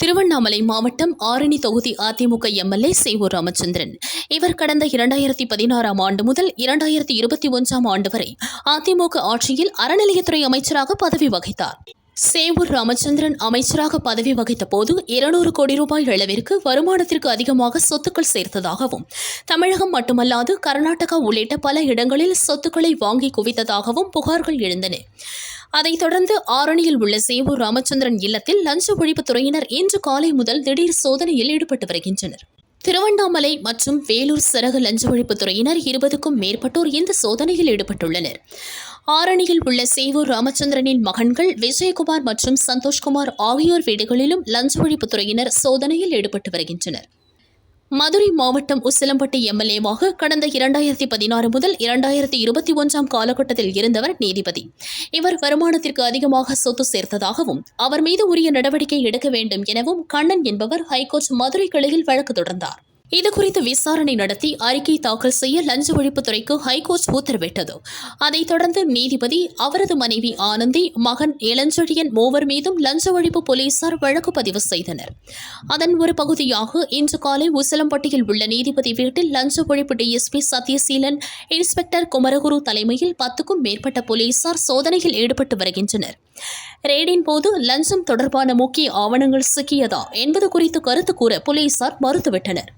திருவண்ணாமலை மாவட்டம் ஆரணி தொகுதி அதிமுக எம்எல்ஏ சேவூர் ராமச்சந்திரன். இவர் கடந்த இரண்டாயிரத்தி பதினாறாம் ஆண்டு முதல் இரண்டாயிரத்தி இருபத்தி ஒன்றாம் ஆண்டு வரை அதிமுக ஆட்சியில் அறநிலையத்துறை அமைச்சராக பதவி வகித்தார். சேவூர் ராமச்சந்திரன் அமைச்சராக பதவி வகித்த போது இருநூறு கோடி ரூபாய் அளவிற்கு வருமானத்திற்கு அதிகமாக சொத்துக்கள் சேர்த்ததாகவும் தமிழகம் மட்டுமல்லாது கர்நாடகா உள்ளிட்ட பல இடங்களில் சொத்துக்களை வாங்கி குவித்ததாகவும் புகார்கள் எழுந்தன. அதைத் தொடர்ந்து ஆரணியில் உள்ள சேவூர் ராமச்சந்திரன் இல்லத்தில் லஞ்ச ஒழிப்பு துறையினர் இன்று காலை முதல் திடீர் சோதனையில் ஈடுபட்டு வருகின்றனர். திருவண்ணாமலை மற்றும் வேலூர் சரக லஞ்ச ஒழிப்பு துறையினர் இருபதுக்கும் மேற்பட்டோர் இந்த சோதனையில் ஈடுபட்டுள்ளனர். ஆரணியில் உள்ள சேவூர் ராமச்சந்திரனின் மகன்கள் விஜயகுமார் மற்றும் சந்தோஷ்குமார் ஆகியோர் வீடுகளிலும் லஞ்ச ஒழிப்புத்துறையினர் சோதனையில் ஈடுபட்டு வருகின்றனர். மதுரை மாவட்டம் உசிலம்பட்டி எம்எல்ஏவாக கடந்த இரண்டாயிரத்தி பதினாறு முதல் இரண்டாயிரத்தி இருபத்தி ஒன்றாம் காலகட்டத்தில் இருந்தவர் நீதிபதி. இவர் வருமானத்திற்கு அதிகமாக சொத்து சேர்த்ததாகவும் அவர் மீது உரிய நடவடிக்கை எடுக்க வேண்டும் எனவும் கண்ணன் என்பவர் ஹைகோர்ட் மதுரை கிளையில் வழக்கு தொடர்ந்தார். இதுகுறித்து விசாரணை நடத்தி அறிக்கை தாக்கல் செய்ய லஞ்ச ஒழிப்புத்துறைக்கு ஹைகோர்ட் உத்தரவிட்டது. அதைத் தொடர்ந்து நீதிபதி அவரது மனைவி ஆனந்தி மகன் இளஞ்செழியன் மூவர் மீதும் லஞ்ச ஒழிப்பு போலீசார் வழக்கு பதிவு செய்தனர். அதன் ஒரு பகுதியாக இன்று காலை உசிலம்பட்டியில் உள்ள நீதிபதி வீட்டில் லஞ்ச ஒழிப்பு டிஎஸ்பி சத்யசீலன் இன்ஸ்பெக்டர் குமரகுரு தலைமையில் பத்துக்கும் மேற்பட்ட போலீசார் சோதனையில் ஈடுபட்டு வருகின்றனர். ரெய்டின் போது லஞ்சம் தொடர்பான முக்கிய ஆவணங்கள் சிக்கியதா என்பது குறித்து கருத்து கூற போலீசார் மறுத்துவிட்டனர்.